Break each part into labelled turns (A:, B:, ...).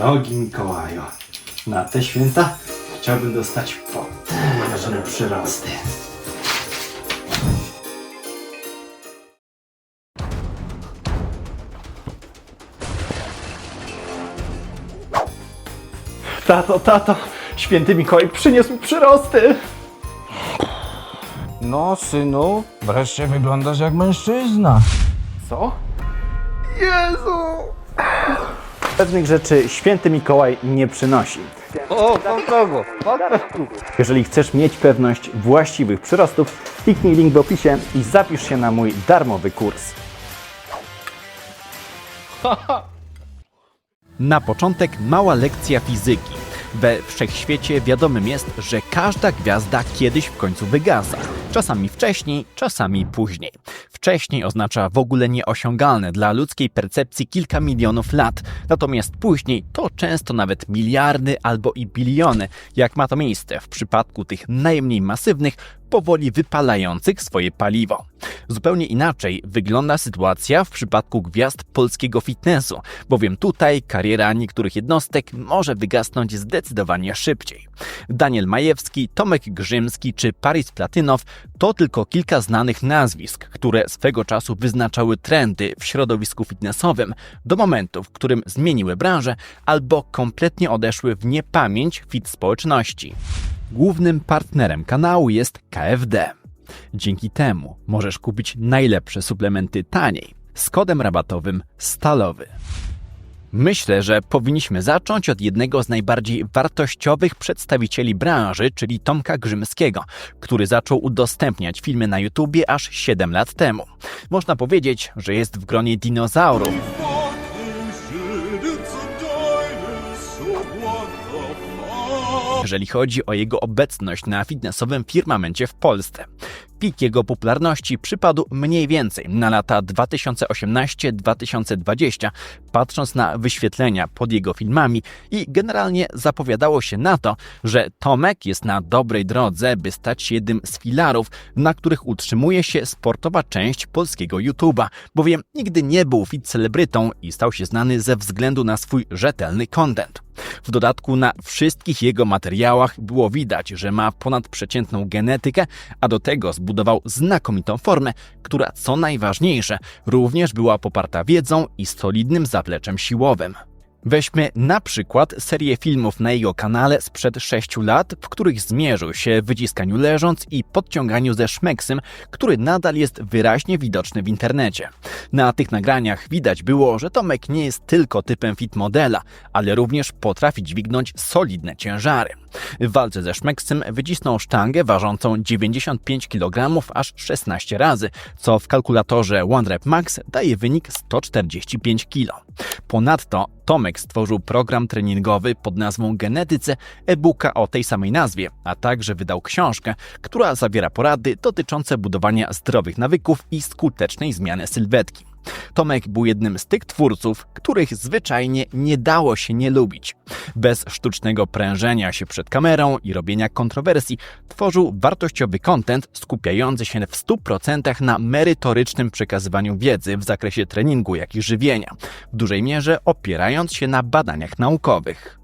A: Drogi Mikołaju, na te święta chciałbym dostać potężne przyrosty. Tato, tato, święty Mikołaj przyniósł mi przyrosty.
B: No, synu, wreszcie wyglądasz jak mężczyzna.
A: Co? Jezu! Pewnych rzeczy święty Mikołaj nie przynosi.
B: O, pan kogo?
A: Jeżeli chcesz mieć pewność właściwych przyrostów, kliknij link w opisie i zapisz się na mój darmowy kurs. Na początek mała lekcja fizyki. We wszechświecie wiadomym jest, że każda gwiazda kiedyś w końcu wygasa. Czasami wcześniej, czasami później. Wcześniej oznacza w ogóle nieosiągalne dla ludzkiej percepcji kilka milionów lat, natomiast później to często nawet miliardy albo i biliony, jak ma to miejsce w przypadku tych najmniej masywnych, powoli wypalających swoje paliwo. Zupełnie inaczej wygląda sytuacja w przypadku gwiazd polskiego fitnessu, bowiem tutaj kariera niektórych jednostek może wygasnąć zdecydowanie szybciej. Daniel Majewski, Tomek Grzymski czy Paris Platynow to tylko kilka znanych nazwisk, które swego czasu wyznaczały trendy w środowisku fitnessowym do momentu, w którym zmieniły branżę albo kompletnie odeszły w niepamięć fit społeczności. Głównym partnerem kanału jest KFD. Dzięki temu możesz kupić najlepsze suplementy taniej z kodem rabatowym STALOWY. Myślę, że powinniśmy zacząć od jednego z najbardziej wartościowych przedstawicieli branży, czyli Tomka Grzymskiego, który zaczął udostępniać filmy na YouTubie aż 7 lat temu. Można powiedzieć, że jest w gronie dinozaurów, jeżeli chodzi o jego obecność na fitnessowym firmamencie w Polsce. Pik jego popularności przypadł mniej więcej na lata 2018-2020, patrząc na wyświetlenia pod jego filmami i generalnie zapowiadało się na to, że Tomek jest na dobrej drodze, by stać się jednym z filarów, na których utrzymuje się sportowa część polskiego YouTube'a, bowiem nigdy nie był fit celebrytą i stał się znany ze względu na swój rzetelny content. W dodatku na wszystkich jego materiałach było widać, że ma ponadprzeciętną genetykę, a do tego zbudował znakomitą formę, która co najważniejsze również była poparta wiedzą i solidnym zapleczem siłowym. Weźmy na przykład serię filmów na jego kanale sprzed 6 lat, w których zmierzył się w wyciskaniu leżąc i podciąganiu ze szmeksem, który nadal jest wyraźnie widoczny w internecie. Na tych nagraniach widać było, że Tomek nie jest tylko typem fit modela, ale również potrafi dźwignąć solidne ciężary. W walce ze szmeksem wycisnął sztangę ważącą 95 kg aż 16 razy, co w kalkulatorze OneRep Max daje wynik 145 kg. Ponadto Tomek stworzył program treningowy pod nazwą Genetyce, e-booka o tej samej nazwie, a także wydał książkę, która zawiera porady dotyczące budowania zdrowych nawyków i skutecznej zmiany sylwetki. Tomek był jednym z tych twórców, których zwyczajnie nie dało się nie lubić. Bez sztucznego prężenia się przed kamerą i robienia kontrowersji, tworzył wartościowy content skupiający się w 100% na merytorycznym przekazywaniu wiedzy w zakresie treningu, jak i żywienia, w dużej mierze opierając się na badaniach naukowych.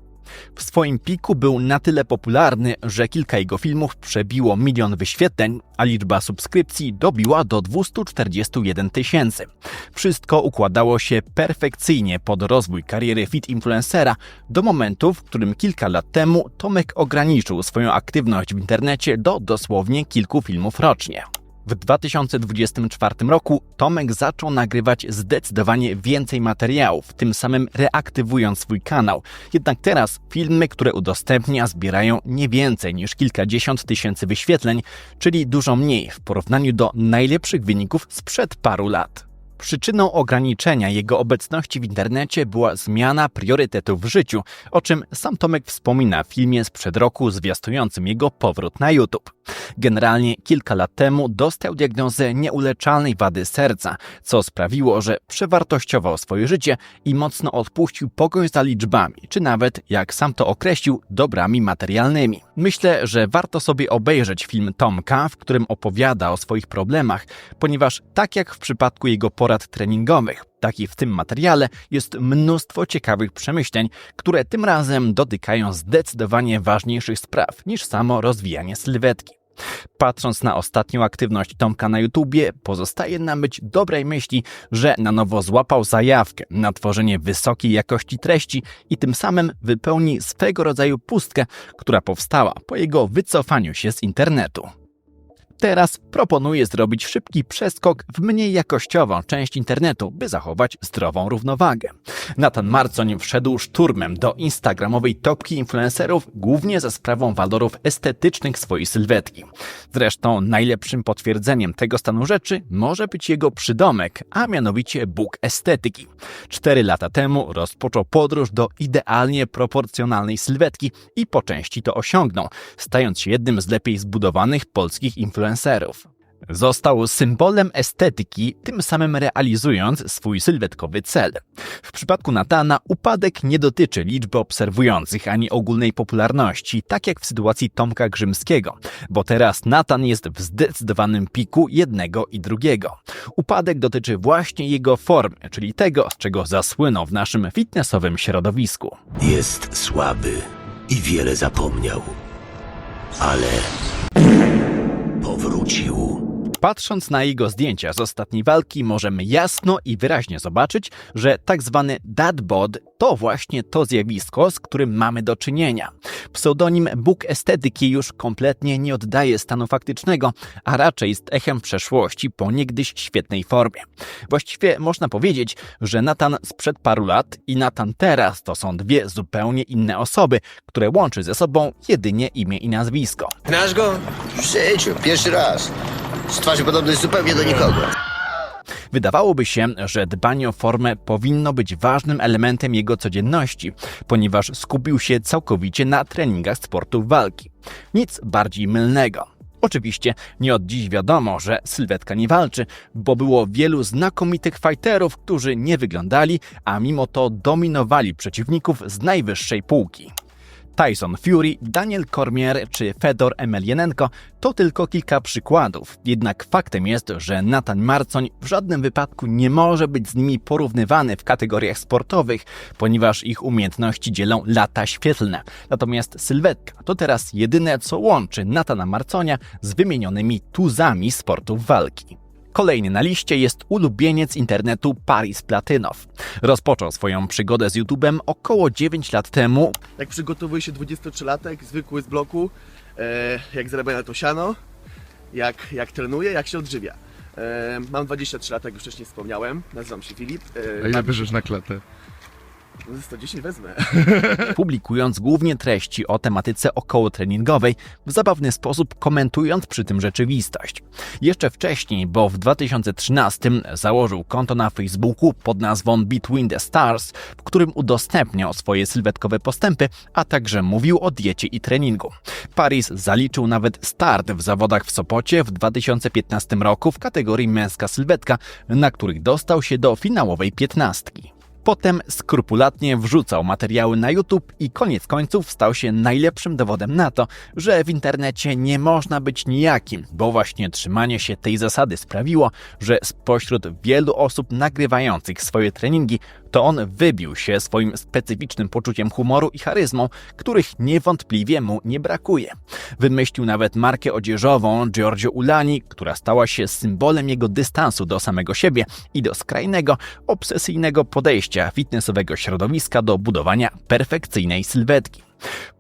A: W swoim piku był na tyle popularny, że kilka jego filmów przebiło milion wyświetleń, a liczba subskrypcji dobiła do 241 tysięcy. Wszystko układało się perfekcyjnie pod rozwój kariery fit influencera do momentu, w którym kilka lat temu Tomek ograniczył swoją aktywność w internecie do dosłownie kilku filmów rocznie. W 2024 roku Tomek zaczął nagrywać zdecydowanie więcej materiałów, tym samym reaktywując swój kanał. Jednak teraz filmy, które udostępnia, zbierają nie więcej niż kilkadziesiąt tysięcy wyświetleń, czyli dużo mniej w porównaniu do najlepszych wyników sprzed paru lat. Przyczyną ograniczenia jego obecności w internecie była zmiana priorytetów w życiu, o czym sam Tomek wspomina w filmie sprzed roku zwiastującym jego powrót na YouTube. Generalnie kilka lat temu dostał diagnozę nieuleczalnej wady serca, co sprawiło, że przewartościował swoje życie i mocno odpuścił pogoń za liczbami, czy nawet, jak sam to określił, dobrami materialnymi. Myślę, że warto sobie obejrzeć film Tomka, w którym opowiada o swoich problemach, ponieważ tak jak w przypadku jego porad treningowych, Tak i w tym materiale jest mnóstwo ciekawych przemyśleń, które tym razem dotykają zdecydowanie ważniejszych spraw niż samo rozwijanie sylwetki. Patrząc na ostatnią aktywność Tomka na YouTubie, pozostaje nam być dobrej myśli, że na nowo złapał zajawkę na tworzenie wysokiej jakości treści i tym samym wypełni swego rodzaju pustkę, która powstała po jego wycofaniu się z internetu. Teraz proponuję zrobić szybki przeskok w mniej jakościową część internetu, by zachować zdrową równowagę. Nathan Marcoń wszedł szturmem do instagramowej topki influencerów głównie ze sprawą walorów estetycznych swojej sylwetki. Zresztą najlepszym potwierdzeniem tego stanu rzeczy może być jego przydomek, a mianowicie Bóg estetyki. Cztery lata temu rozpoczął podróż do idealnie proporcjonalnej sylwetki i po części to osiągnął, stając się jednym z lepiej zbudowanych polskich influencerów. Został symbolem estetyki, tym samym realizując swój sylwetkowy cel. W przypadku Natana upadek nie dotyczy liczby obserwujących ani ogólnej popularności, tak jak w sytuacji Tomka Grzymskiego, bo teraz Natan jest w zdecydowanym piku jednego i drugiego. Upadek dotyczy właśnie jego formy, czyli tego, z czego zasłynął w naszym fitnessowym środowisku.
C: Jest słaby i wiele zapomniał. Ale powrócił.
A: Patrząc na jego zdjęcia z ostatniej walki, możemy jasno i wyraźnie zobaczyć, że tak zwany dadbod to właśnie to zjawisko, z którym mamy do czynienia. Pseudonim Bóg Estetyki już kompletnie nie oddaje stanu faktycznego, a raczej jest echem przeszłości po niegdyś świetnej formie. Właściwie można powiedzieć, że Natan sprzed paru lat i Natan teraz to są dwie zupełnie inne osoby, które łączy ze sobą jedynie imię i nazwisko.
D: Znasz go? W życiu, pierwszy raz. Z twarzy podobny zupełnie do nikogo.
A: Wydawałoby się, że dbanie o formę powinno być ważnym elementem jego codzienności, ponieważ skupił się całkowicie na treningach sportów walki. Nic bardziej mylnego. Oczywiście nie od dziś wiadomo, że sylwetka nie walczy, bo było wielu znakomitych fighterów, którzy nie wyglądali, a mimo to dominowali przeciwników z najwyższej półki. Tyson Fury, Daniel Cormier czy Fedor Emelianenko to tylko kilka przykładów. Jednak faktem jest, że Nathan Marcoń w żadnym wypadku nie może być z nimi porównywany w kategoriach sportowych, ponieważ ich umiejętności dzielą lata świetlne. Natomiast sylwetka to teraz jedyne, co łączy Nathana Marconia z wymienionymi tuzami sportów walki. Kolejny na liście jest ulubieniec internetu Paris Platynow. Rozpoczął swoją przygodę z YouTube'em około 9 lat temu,
E: jak przygotowuje się 23-latek, zwykły z bloku, e, jak zarabia na to siano, jak, jak trenuje, jak się odżywia. E, mam 23 lat, jak już wcześniej wspomniałem, nazywam się Filip. E,
F: A ile
E: mam-
F: bierzesz na klatę?
E: No, 110 wezmę.
A: publikując głównie treści o tematyce okołotreningowej, w zabawny sposób komentując przy tym rzeczywistość. Jeszcze wcześniej, bo w 2013 założył konto na Facebooku pod nazwą Between the Stars, w którym udostępniał swoje sylwetkowe postępy, a także mówił o diecie i treningu. Paris zaliczył nawet start w zawodach w Sopocie w 2015 roku w kategorii męska sylwetka, na których dostał się do finałowej piętnastki. Potem skrupulatnie wrzucał materiały na YouTube i koniec końców stał się najlepszym dowodem na to, że w internecie nie można być nijakim, bo właśnie trzymanie się tej zasady sprawiło, że spośród wielu osób nagrywających swoje treningi, to on wybił się swoim specyficznym poczuciem humoru i charyzmą, których niewątpliwie mu nie brakuje. Wymyślił nawet markę odzieżową Giorgio Ulani, która stała się symbolem jego dystansu do samego siebie i do skrajnego, obsesyjnego podejścia fitnessowego środowiska do budowania perfekcyjnej sylwetki.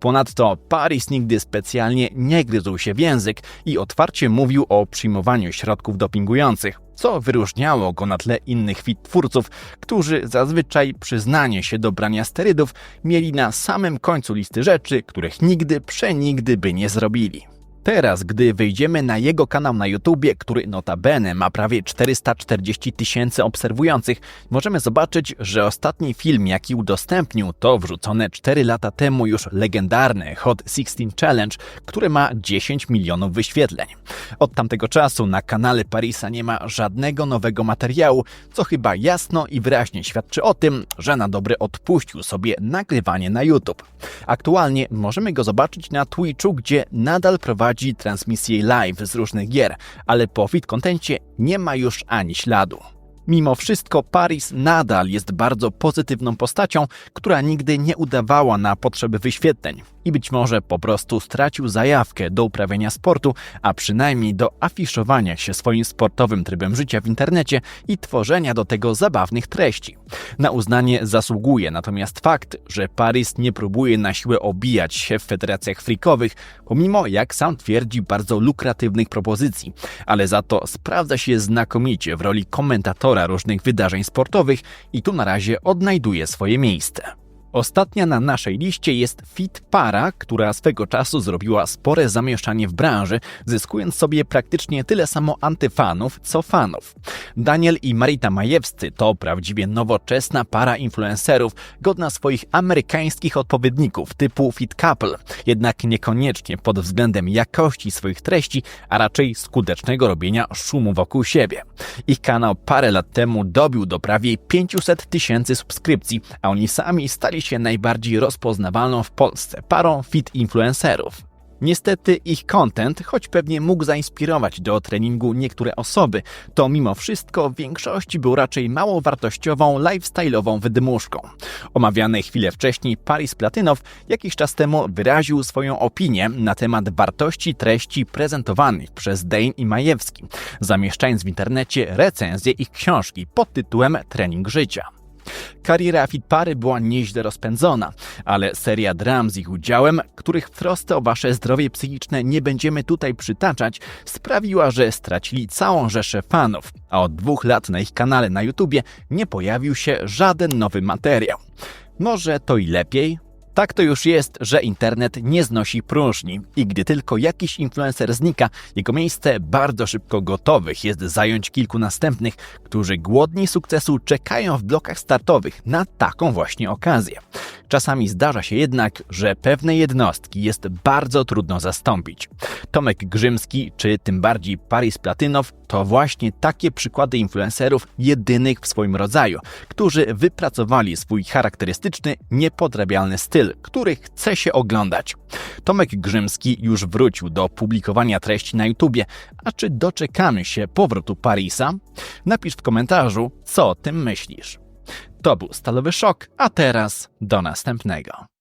A: Ponadto Paris nigdy specjalnie nie gryzł się w język i otwarcie mówił o przyjmowaniu środków dopingujących, co wyróżniało go na tle innych twórców, którzy zazwyczaj przyznanie się do brania sterydów mieli na samym końcu listy rzeczy, których nigdy przenigdy by nie zrobili. Teraz, gdy wejdziemy na jego kanał na YouTubie, który notabene ma prawie 440 tysięcy obserwujących, możemy zobaczyć, że ostatni film, jaki udostępnił, to wrzucone 4 lata temu już legendarny Hot 16 Challenge, który ma 10 milionów wyświetleń. Od tamtego czasu na kanale Parisa nie ma żadnego nowego materiału, co chyba jasno i wyraźnie świadczy o tym, że na dobre odpuścił sobie nagrywanie na YouTube. Aktualnie możemy go zobaczyć na Twitchu, gdzie nadal prowadzi transmisje live z różnych gier, ale po fit contencie nie ma już ani śladu. Mimo wszystko Paris nadal jest bardzo pozytywną postacią, która nigdy nie udawała na potrzeby wyświetleń i być może po prostu stracił zajawkę do uprawiania sportu, a przynajmniej do afiszowania się swoim sportowym trybem życia w internecie i tworzenia do tego zabawnych treści. Na uznanie zasługuje natomiast fakt, że Paris nie próbuje na siłę obijać się w federacjach frikowych, pomimo, jak sam twierdzi, bardzo lukratywnych propozycji, ale za to sprawdza się znakomicie w roli komentatora różnych wydarzeń sportowych i tu na razie odnajduje swoje miejsce. Ostatnia na naszej liście jest Fit Para, która swego czasu zrobiła spore zamieszanie w branży, zyskując sobie praktycznie tyle samo antyfanów, co fanów. Daniel i Marita Majewscy to prawdziwie nowoczesna para influencerów, godna swoich amerykańskich odpowiedników typu Fit Couple, jednak niekoniecznie pod względem jakości swoich treści, a raczej skutecznego robienia szumu wokół siebie. Ich kanał parę lat temu dobił do prawie 500 tysięcy subskrypcji, a oni sami stali się najbardziej rozpoznawalną w Polsce parą fit influencerów. Niestety ich content, choć pewnie mógł zainspirować do treningu niektóre osoby, to mimo wszystko w większości był raczej mało wartościową, lifestyle'ową wydmuszką. Omawiany chwilę wcześniej Paris Platynow jakiś czas temu wyraził swoją opinię na temat wartości treści prezentowanych przez Dane i Majewski, zamieszczając w internecie recenzję ich książki pod tytułem Trening życia. Kariera Fitpary była nieźle rozpędzona, ale seria dram z ich udziałem, których w trosce o wasze zdrowie psychiczne nie będziemy tutaj przytaczać, sprawiła, że stracili całą rzeszę fanów, a od dwóch lat na ich kanale na YouTubie nie pojawił się żaden nowy materiał. Może to i lepiej? Tak to już jest, że internet nie znosi próżni i gdy tylko jakiś influencer znika, jego miejsce bardzo szybko gotowych jest zająć kilku następnych, którzy głodni sukcesu czekają w blokach startowych na taką właśnie okazję. Czasami zdarza się jednak, że pewne jednostki jest bardzo trudno zastąpić. Tomek Grzymski czy tym bardziej Paris Platynow to właśnie takie przykłady influencerów jedynych w swoim rodzaju, którzy wypracowali swój charakterystyczny, niepodrabialny styl, który chce się oglądać. Tomek Grzymski już wrócił do publikowania treści na YouTubie, a czy doczekamy się powrotu Parisa? Napisz w komentarzu, co o tym myślisz. To był Stalowy Szok, a teraz do następnego.